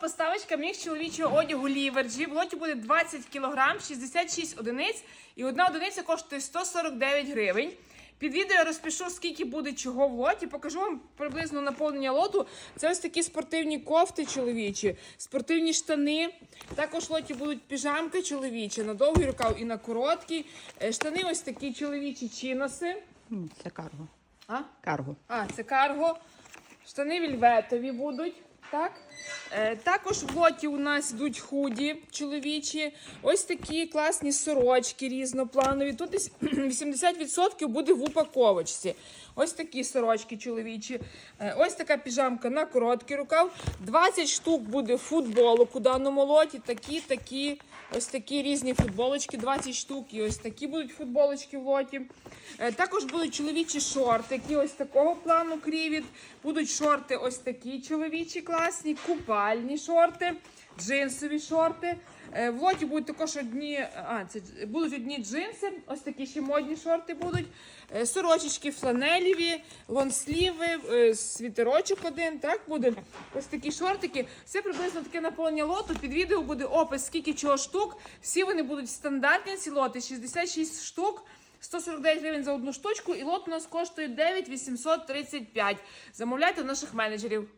поставочка міг чоловічого одягу ліверджі. В лоті буде 20 кг, 66 одиниць, і одна одиниця коштує 149 гривень. Під відео я розпишу, скільки буде чого в лоті. Покажу вам приблизно наповнення лоту. Це ось такі спортивні кофти чоловічі, спортивні штани. Також в лоті будуть піжамки чоловічі на довгий рукав і на короткий. Е, Штани ось такі чоловічі чиноси. Це карго. А? Карго. А, це карго. Штани вільветові будуть. Так? Е, також в лоті у нас йдуть худі чоловічі. Ось такі класні сорочки різнопланові. Тут 80% буде в упаковочці. Ось такі сорочки чоловічі. Е, ось така піжамка на короткий рукав. 20 штук буде футболок у даному лоті. Такі, такі, ось такі різні футболочки, 20 штук. І ось такі будуть футболочки в лоті. Е, Також будуть чоловічі шорти, які ось такого плану крівіт. Будуть шорти ось такі чоловічі класні, купальні шорти, джинсові шорти. Е, В лоті будуть також одні, а, це будуть одні джинси, ось такі ще модні шорти будуть. Е, Сорочечки фланеліві, лонсліви, е, світерочок один, так буде. Ось такі шортики. Все приблизно таке наповнення лоту. Під відео буде опис, скільки чого штук. Всі вони будуть стандартні, ці лоти, 66 штук. 149 гривень за одну штучку, і лот у нас коштує 9 835. Замовляйте наших менеджерів.